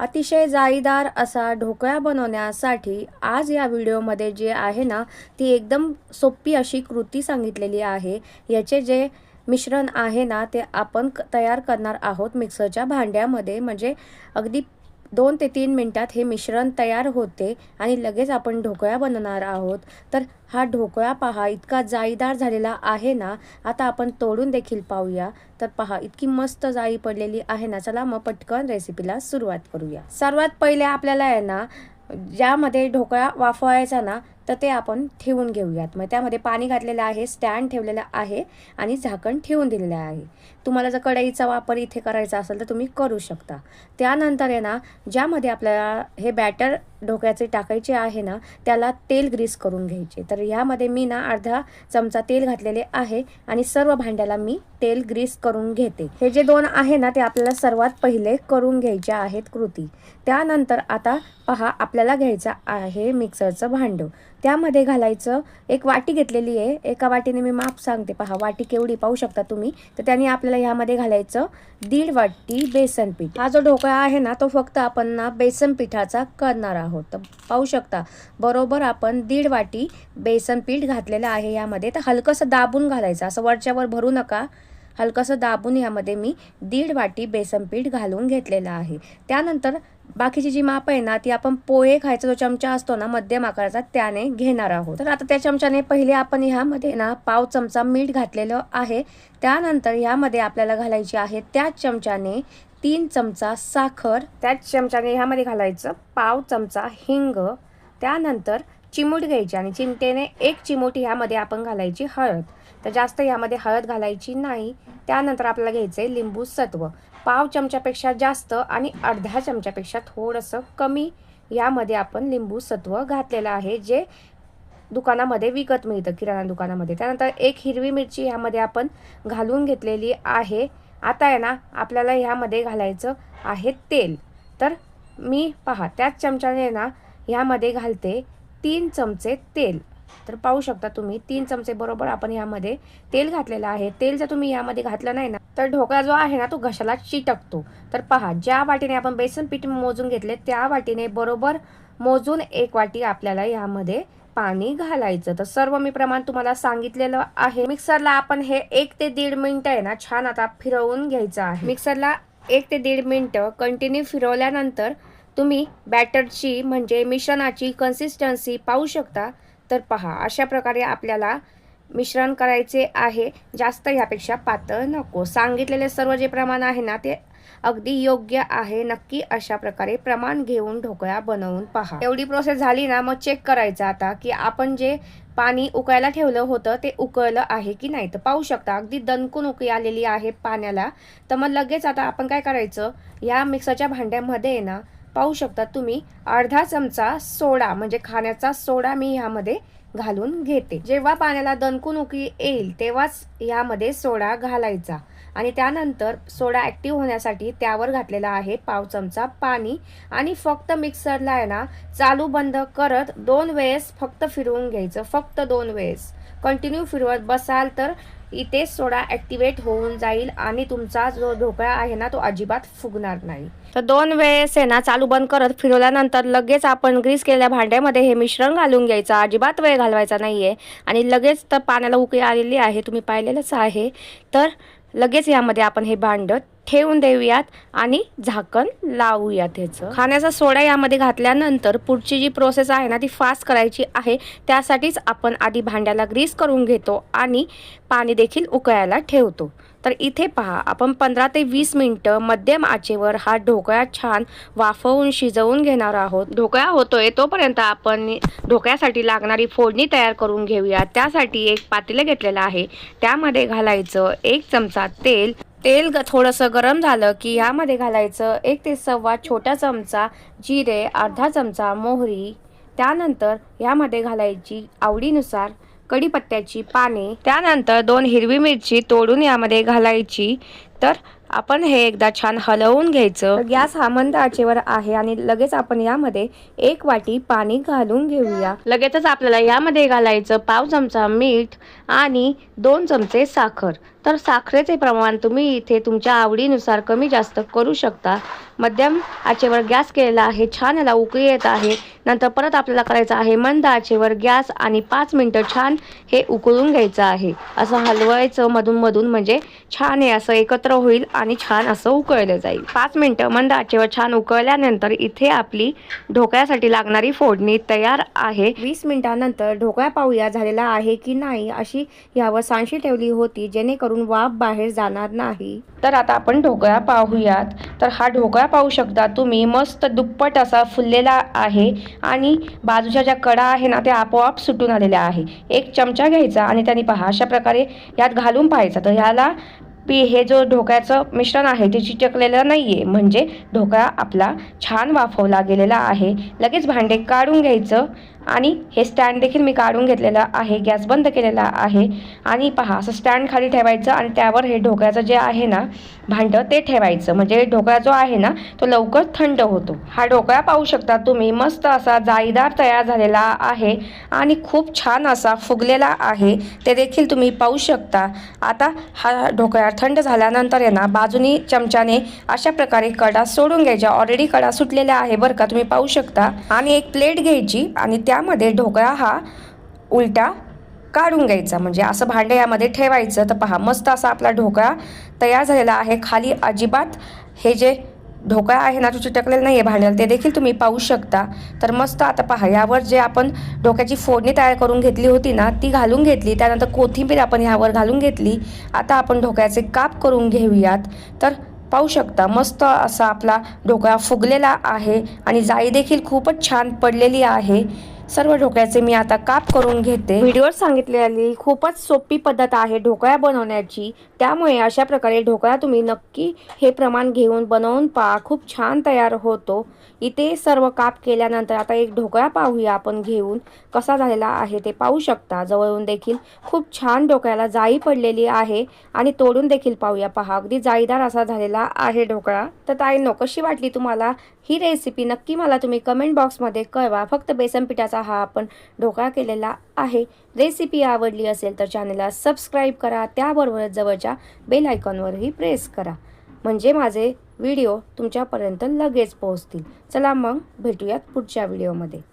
अतिशय जाळीदार असा ढोकळा बनवण्यासाठी आज या व्हिडिओमध्ये जे आहे ना ती एकदम सोपी अशी कृती सांगितलेली आहे. याचे जे मिश्रण आहे ना ते आपण तयार करणार आहोत मिक्सरच्या भांड्यामध्ये. म्हणजे अगदी दोन ते तीन मिनटात हे मिश्रण तयार होते आणि लगेच आपण ढोकळा बनवणार आहोत. तर हा ढोकळा पहा इतका जाळीदार झालेला आहे ना? आता आपण तोडून देखील पाहूया. तर पहा इतकी मस्त जाळी पडलेली आहे ना? चला मग पटकन रेसिपीला सुरुवात करूया. सर्वात पहिले आपल्याला आहे ना ज्यामध्ये ढोकळा वाफवायचा ना तर ते आपण ठेवून घेऊयात. मग त्यामध्ये पाणी घातलेलं आहे स्टँड ठेवलेलं आहे आणि झाकण ठेवून दिलेलं आहे. तुम्हाला जर कढईचा वापर इथे करायचा असेल तर तुम्ही करू शकता. त्यानंतर आहे ना ज्यामध्ये आपल्याला हे बॅटर ढोक्याचे टाकायचे आहे ना त्याला तेल ग्रीस करून घ्यायचे. तर ह्यामध्ये मी ना अर्धा चमचा तेल घातलेले आहे आणि सर्व भांड्याला मी तेल ग्रीस करून घेते. हे जे दोन आहे ना ते आपल्याला सर्वात पहिले करून घ्यायचे आहेत कृती. त्यानंतर आता पहा आपल्याला घ्यायचं आहे मिक्सरचं भांडं. त्यामध्ये घालायचं. एक वाटी घेतलेली आहे. एका वाटीने मी माप सांगते पहा. वाटी केवढी पाहू शकता तुम्ही. तर त्याने आपल्याला ह्यामध्ये घालायचं दीड वाटी बेसन पीठ. हा जो ढोकळा आहे ना तो फक्त आपण ना बेसन पिठाचा करणार आहोत. तर पाहू शकता बरोबर आपण दीड वाटी बेसन पीठ घातलेलं आहे यामध्ये तर हलकंसं दाबून घालायचं. असं वरच्यावर भरू नका. हलकंसं दाबून यामध्ये मी दीड वाटी बेसन पीठ घालून घेतलेलं आहे. त्यानंतर बाकीची जी माप आहे ना ती आपण पोहे खायचा जो चमचा असतो ना मध्यम आकाराचा त्याने घेणार आहोत. तर आता त्या चमच्याने पहिले आपण ह्यामध्ये ना पाव चमचा मीठ घातलेलं आहे. त्यानंतर ह्यामध्ये आपल्याला घालायची आहे त्याच चमच्याने तीन चमचा साखर त्याच चमच्याने ह्यामध्ये घालायचं पाव चमचा हिंग त्यानंतर चिमूट घ्यायची आणि चिमटेने एक चिमूट ह्यामध्ये आपण घालायची हळद. तर जास्त ह्यामध्ये हळद घालायची नाही. त्यानंतर आपल्याला घ्यायचं आहे लिंबू सत्व. पाव चमच्यापेक्षा जास्त आणि अर्ध्या चमच्यापेक्षा थोडंसं कमी यामध्ये आपण लिंबू सत्व घातलेलं आहे जे दुकानामध्ये विकत मिळतं किराणा दुकानामध्ये. त्यानंतर एक हिरवी मिरची ह्यामध्ये आपण घालून घेतलेली आहे. आता आहे ना आपल्याला ह्यामध्ये घालायचं आहे तेल. तर मी पहा त्याच चमच्याने ना ह्यामध्ये घालते तीन चमचे तेल. तर पाहू शकता तुम्ही तीन चमचे बरोबर आपण यामध्ये तेल घातलेलं आहे. तेल जर तुम्ही यामध्ये घातलं नाही ना तर ढोकळा जो आहे ना तो घशाला चिटकतो. तर पहा ज्या वाटीने आपण बेसन पीठ मोजून घेतले त्या वाटीने बरोबर मोजून एक वाटी आपल्याला यामध्ये पाणी घालायचं. तर सर्व मी प्रमाण तुम्हाला सांगितलेलं आहे. मिक्सरला आपण हे एक ते दीड मिनिट आहे ना छान आता फिरवून घ्यायचं आहे. मिक्सरला एक ते दीड मिनटं कंटिन्यू फिरवल्यानंतर तुम्ही बॅटरची म्हणजे मिश्रणाची कन्सिस्टन्सी पाहू शकता. तर पहा अशा प्रकारे आपल्याला मिश्रण करायचे आहे. जास्त ह्यापेक्षा पातळ नको. सांगितलेले सर्व जे प्रमाण आहे ना ते अगदी योग्य आहे. नक्की अशा प्रकारे प्रमाण घेऊन ढोकळा बनवून पहा. एवढी प्रोसेस झाली ना मग चेक करायचं आता की आपण जे पाणी उकळायला ठेवलं होतं ते उकळलं आहे की नाही? तर पाहू शकता अगदी दणकून उकळी आलेली आहे पाण्याला. तर मग लगेच आता आपण काय करायचं? या मिक्सरच्या भांड्यामध्ये ना पाहू शकता तुम्ही अर्धा चमचा सोडा म्हणजे खाण्याचा सोडा मी ह्यामध्ये घालून घेते. जेव्हा पाण्याला दणकून येईल तेव्हाच ह्यामध्ये सोडा घालायचा. आणि त्यानंतर सोडा ॲक्टिव्ह होण्यासाठी त्यावर घातलेला आहे पाव चमचा पाणी आणि फक्त मिक्सरला आहे ना चालू बंद करत दोन वेळेस फक्त फिरवून घ्यायचं फक्त दोन वेळेस. कंटिन्यू फिरवत बसाल तर इथे सोडा ॲक्टिवेट होऊन जाईल आणि तुमचा जो ढोकळा आहे ना तो अजिबात फुगणार नाही. तर दोन वेळेस आहे ना चालू बंद करत फिरवल्यानंतर लगेच आपण ग्रीस केलेल्या भांड्यामध्ये हे मिश्रण घालून घ्यायचं. अजिबात वेळ घालवायचा नाही आहे आणि लगेच तर पाण्याला उकळी आलेली आहे तुम्ही पाहिलेलंच आहे. तर लगेच यामध्ये आपण हे भांडं ठेवून देऊयात आणि झाकण लावूयात ह्याचं. खाण्याचा सोडा यामध्ये घातल्यानंतर पुढची जी प्रोसेस आहे ना ती फास्ट करायची आहे. त्यासाठीच आपण आधी भांड्याला ग्रीस करून घेतो आणि पाणी देखील उकळायला ठेवतो. तर इथे पहा आपण पंधरा ते वीस मिनटं मध्यम आचेवर हा ढोकळा छान वाफवून शिजवून घेणार आहोत. ढोकळा होतोय तोपर्यंत आपण ढोकळ्यासाठी लागणारी फोडणी तयार करून घेऊया. त्यासाठी एक पातेलं घेतलेलं आहे. त्यामध्ये घालायचं एक चमचा तेल. तेल ग थोडंसं गरम झालं की ह्यामध्ये घालायचं एक ते सव्वा छोटा चमचा जिरे अर्धा चमचा मोहरी. त्यानंतर ह्यामध्ये घालायची आवडीनुसार कढीपत्त्याची पाने त्यानंतर दोन हिरवी मिरची तोडून यामध्ये घालायची. तर आपण हे एकदा छान हलवून घ्यायचं. गॅस हा मंद आचेवर आहे आणि लगेच आपण यामध्ये एक वाटी पाणी घालून घेऊया. लगेचच आपल्याला यामध्ये घालायचं पाव चमचा मीठ आणि दोन चमचे साखर. तर साखरेचे प्रमाण तुम्ही इथे तुमच्या आवडीनुसार कमी जास्त करू शकता. मध्यम आचेवर गॅस केलेला आहे छान याला उकळी येत आहे. नंतर परत आपल्याला करायचं आहे मंद आचेवर गॅस आणि पाच मिनटं छान हे उकळून घ्यायचं आहे. असं हलवायचं मधून मधून म्हणजे छान हे असं एकत्र होईल आणि छान असं उकळलं जाईल. पाच मिनटं मंद आचेवर छान उकळल्यानंतर इथे आपली ढोकळ्यासाठी लागणारी फोडणी तयार आहे. वीस मिनिटानंतर ढोकळा पाहूया झालेला आहे की नाही अशी यावर सांशी ठेवली होती जेणेकरून वाफ बाहेर जाणार नाही. तर आता आपण ढोकळा पाहूयात. तर हा ढोकळा पाहू शकता तुम्ही. मस्त दुप्पट असा फुललेला आहे आणि बाजूच्या ज्या कडा आहे ना त्या आपोआप सुटून आलेल्या आहे. एक चमचा घ्यायचा आणि त्याने पहा अशा प्रकारे यात घालून पाहायचा. तर ह्याला पी हे जो ढोकळ्याचं मिश्रण आहे ते चिटकलेलं नाही आहे म्हणजे ढोकळा आपला छान वाफवला गेलेला आहे. लगेच भांडे काढून घ्यायचं. आणि हे स्टँड देखील मी काढून घेतलेलं आहे गॅस बंद केलेला आहे. आणि पहा असं स्टँड खाली ठेवायचं आणि त्यावर हे ढोकळ्याचं जे आहे ना भांडं ते ठेवायचं. म्हणजे ढोकळा जो आहे ना तो लवकर थंड होतो. हा ढोकळा पाहू शकता तुम्ही मस्त असा जाळीदार तयार झालेला आहे आणि खूप छान असा फुगलेला आहे. ते देखील तुम्ही पाहू शकता. आता हा ढोकळा थंड झाल्यानंतर आहे ना बाजूनी चमच्याने अशा प्रकारे कडा सोडून घ्यायच्या. ऑलरेडी कडा सुटलेल्या आहे बरं का? तुम्ही पाहू शकता. आणि एक प्लेट घ्यायची आणि त्यामध्ये ढोकळा हा उलटा काढून घ्यायचा. म्हणजे असं भांडे यामध्ये ठेवायचं. तर पहा मस्त असा आपला ढोकळा तयार झालेला आहे. खाली अजिबात हे जे ढोकळा आहे ना तो चिटकलेला नाही आहे भांड्याला. ते देखील तुम्ही पाहू शकता. तर मस्त आता पहा यावर जे आपण ढोक्याची फोडणी तयार करून घेतली होती ना ती घालून घेतली. त्यानंतर कोथिंबीर आपण ह्यावर घालून घेतली. आता आपण ढोकळ्याचे काप करून घेऊयात. तर पाहू शकता मस्त असा आपला ढोकळा फुगलेला आहे. आणि जाळी देखील खूपच छान पडलेली आहे. सर्व ढोकळ्याचे मी आता काप करून घेते. व्हिडिओवर सांगितलेली खूपच सोपी पद्धत आहे ढोकळ्या बनवण्याची. त्यामुळे अशा प्रकारे ढोकळा तुम्ही नक्की हे प्रमाण घेऊन बनवून पहा. खूप छान तयार होतो. इथे सर्व काप केल्यानंतर आता एक ढोकळा पाहूया आपण घेऊन कसा झालेला आहे ते पाहू शकता. जवळून देखील खूप छान ढोकळ्याला जाळी पडलेली आहे आणि तोडून देखील पाहूया. पहा अगदी जाळीदार असा झालेला आहे ढोकळा. तर ताईंनो कशी वाटली तुम्हाला? ही रेसिपी नक्की मला तुम्ही कमेंट बॉक्समध्ये कळवा. फक्त बेसन पिठाचा हा आपण ढोकळा केलेला आहे. रेसिपी आवडली असेल तर चॅनलला सबस्क्राईब करा. त्याबरोबरच जवळच्या बेल आयकॉनवरही प्रेस करा. म्हणजे माझे व्हिडिओ तुमच्यापर्यंत लगेच पोहोचतील. चला मग भेटूयात पुढच्या व्हिडिओमध्ये